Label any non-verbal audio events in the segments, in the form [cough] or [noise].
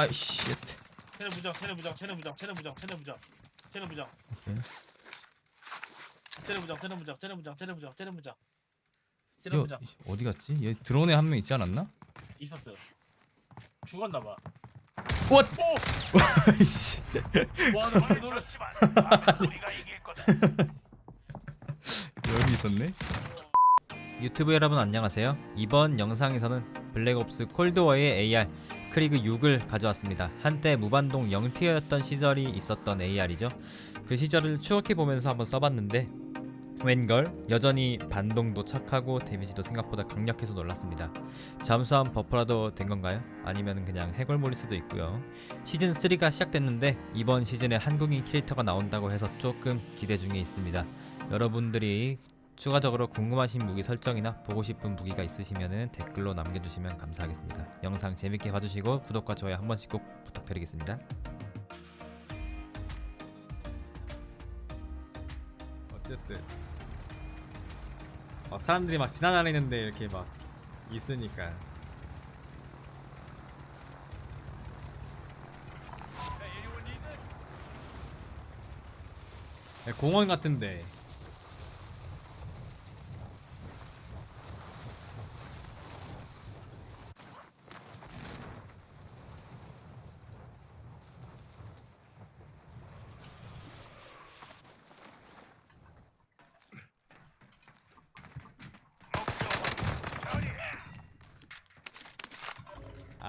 아이 씨. 체력 무적, 체력 무적, 체력 무적, 체력 무적, 체력 무적, 체력 무적, 오케이. 체력 무적, 체력 무적, 체력 무적, 체력 무적, 체력 무적, 체력 이거 무적 어디 갔지? 얘 드론에 한 명 있지 않았나? 있었어. 죽었나 봐. 왓! 오! 아이씨. [laughs] 와, 나 많이 놀랐어. [laughs] 우리가 이길 거다. 여기 있었네. 유튜브 여러분 안녕하세요. 이번 영상에서는 블랙옵스 콜드워의 AR 크리그 6을 가져왔습니다. 한때 무반동 0티어였던 시절이 있었던 AR이죠. 그 시절을 추억해 보면서 한번 써봤는데 웬걸 여전히 반동도 착하고 데미지도 생각보다 강력해서 놀랐습니다. 잠수함 버프라도 된 건가요? 아니면 그냥 해골물일 수도 있고요. 시즌 3가 시작됐는데 이번 시즌에 한국인 캐릭터가 나온다고 해서 조금 기대 중에 있습니다. 여러분들이 추가적으로 궁금하신 무기 설정이나 보고 싶은 무기가 있으시면 댓글로 남겨주시면 감사하겠습니다. 영상 재밌게 봐주시고 구독과 좋아요 한 번씩 꼭 부탁드리겠습니다. 어쨌든 막 사람들이 막 지나다니는데 이렇게 막 있으니까 공원 같은데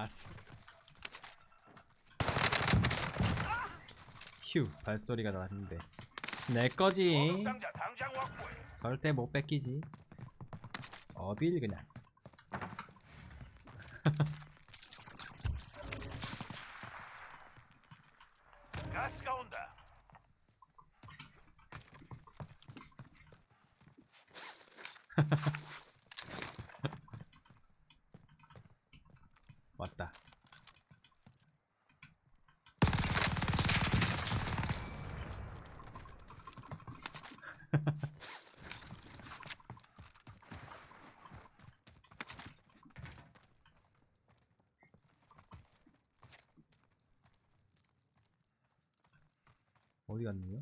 아싸 휴 발소리가 나는데. 내 거지. 상자 당장 확보해. 절대 못 뺏기지. 어딜 그냥. [laughs] 가스가 온다. [laughs] 어디 갔느냐?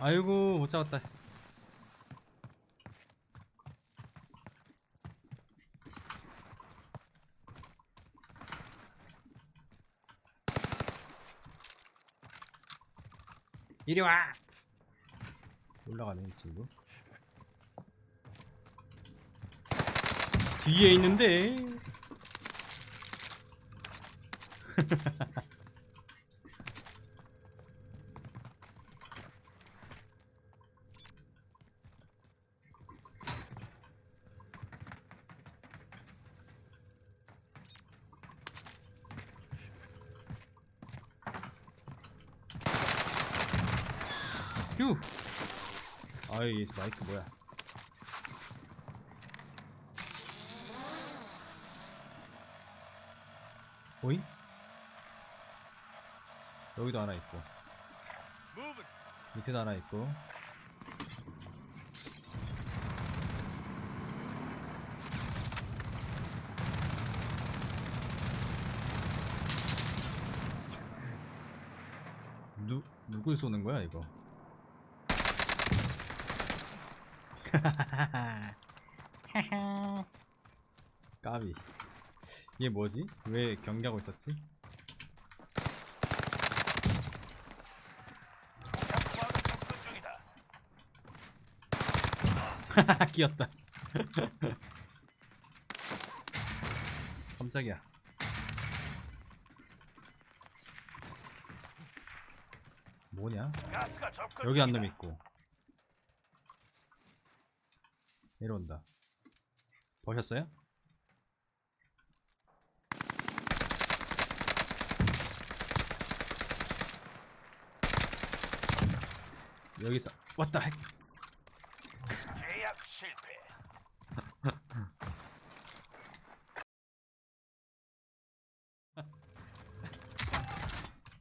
아이고 못 잡았다. 이리 와. 올라가네 이 친구. 뒤에 있는데. 휴. 아이 마이크 뭐야? 오잉? 여기도 하나 있고 밑에도 하나 있고 누 누굴 쏘는 거야 이거? [laughs] 까비 이게 뭐지? 왜 경기하고 있었지? [laughs] 끼었다 [laughs] 깜짝이야 뭐냐? 여기 한. 놈 있고 내려온다 보셨어요? 여기서 왔다 핵 계약 실패. [laughs]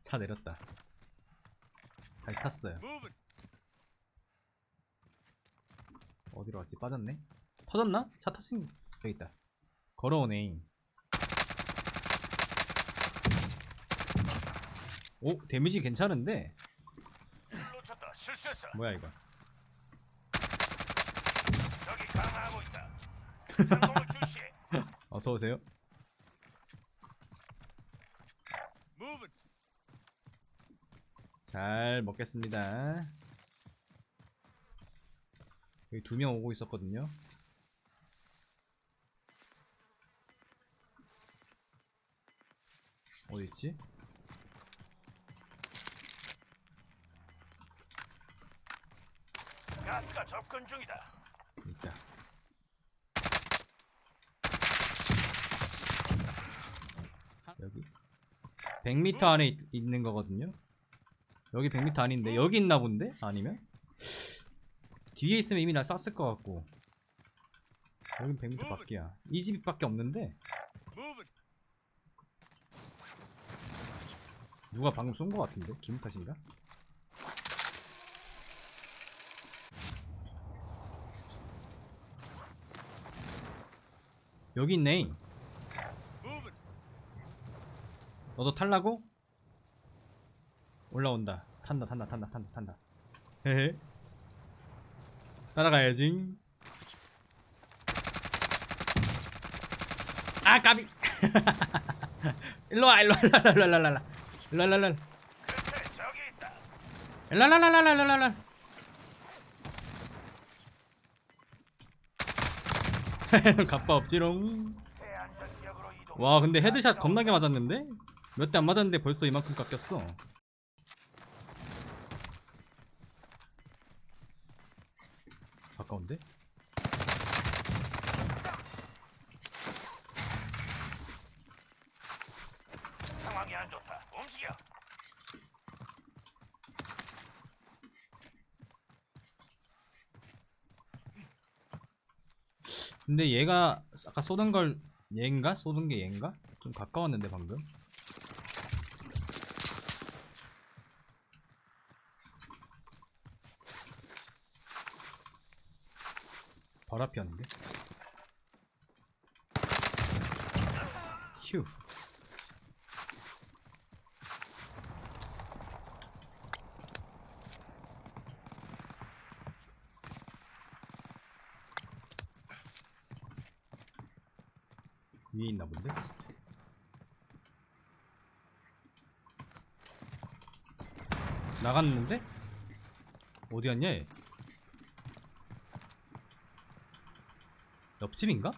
차 내렸다 다시 탔어요. 어디로 갔지? 빠졌네. 터졌나? 차 터진 여기 있다. 걸어오네. 오 데미지 괜찮은데 실수했어. 뭐야 이거? 저기 강화하고 있다. 성공을. [laughs] 어서 오세요. Moving. 잘 먹겠습니다. 여기 두 명 오고 있었거든요. 어디 있지? 가스가 접근 중이다. 있다. 여기 100m 안에 있, 있는 거거든요. 여기 100m 아닌데 여기 있나 본데? 아니면 뒤에 있으면 이미 나 쐈을 것 같고 여긴 100m 밖이야. 이 집밖에 없는데. 누가 방금 쏜 것 같은데? 기분 탓인가? 여기 있네. 너도 탈라고? 올라온다. 탄다, 탄다, 탄다, 탄다, 탄다. 헤헤. 따라가야지. 아, 까비. 일로와, 일로와, 일로와, 일로와, 일로와, 일로와, 일로와, 일로와. 적이 있다. 랄랄 없지롱 해안전 지역으로 이동. 와 근데 헤드샷 겁나게 맞았는데? 몇 대 안 맞았는데 벌써 이만큼 깎였어 가까운데? 상황이 안 좋다. 움직여. 근데 얘가 아까 쏘던 걸 얘인가? 쏘던 게 얘인가? 좀 가까웠는데 방금 바로 앞이었는데 휴 있나 본데? 나갔는데? 어디 갔냐 얘? 옆집인가?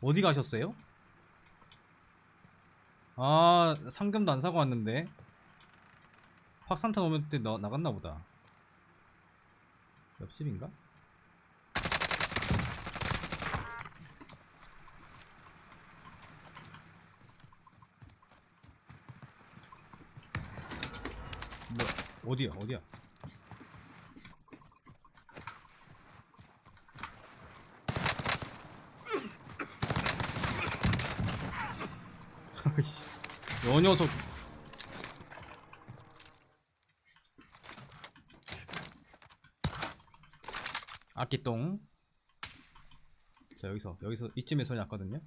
어디 가셨어요? 아 상금도 안 사고 왔는데 확산탄 오면 때 나, 나갔나 보다 옆집인가? 뭐 어디야 어디야? 여 녀석. 아끼똥. 자 여기서 여기서 이쯤에 소리 났거든요.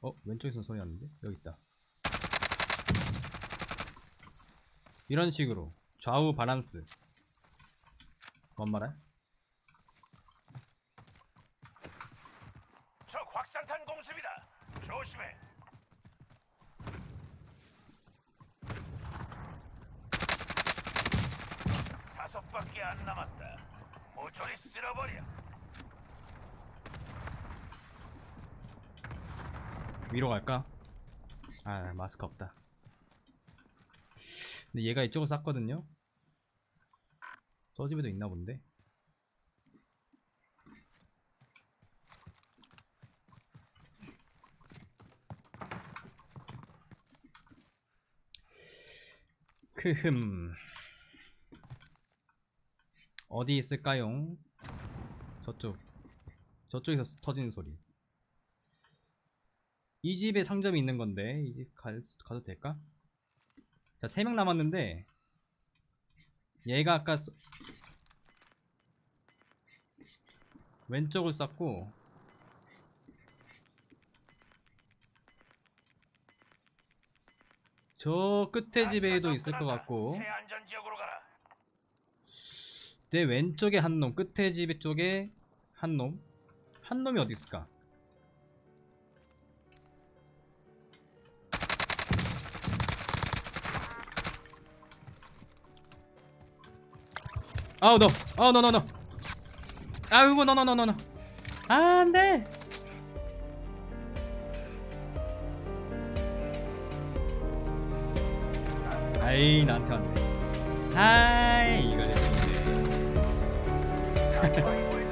어 왼쪽에서 소리 났는데? 여기 있다 이런 식으로 좌우 바란스 뭔 말해? 적 확산탄 공습이다. 조심해. 다섯 밖에 안 남았다. 모조리 쓸어버려. 위로 갈까? 아 마스크 없다 근데 얘가 이쪽을 쌌거든요. 저 집에도 있나 본데. 크흠. 어디 있을까요? 저쪽. 저쪽에서 터지는 소리. 이 집에 상점이 있는 건데 이 집 가도 될까? 자, 3명 남았는데 얘가 아까 쏘- 왼쪽을 쐈고 저 끝에 집에도 있을 것 같고. 내 왼쪽에 한 놈, 끝에 집 쪽에 한 놈. 한 놈이 어디 있을까? 아우 너, 아우 너너 너. 아이고 너너 너너 너. 안돼. 아이 나한테 왔네. 하이 이거를. [laughs]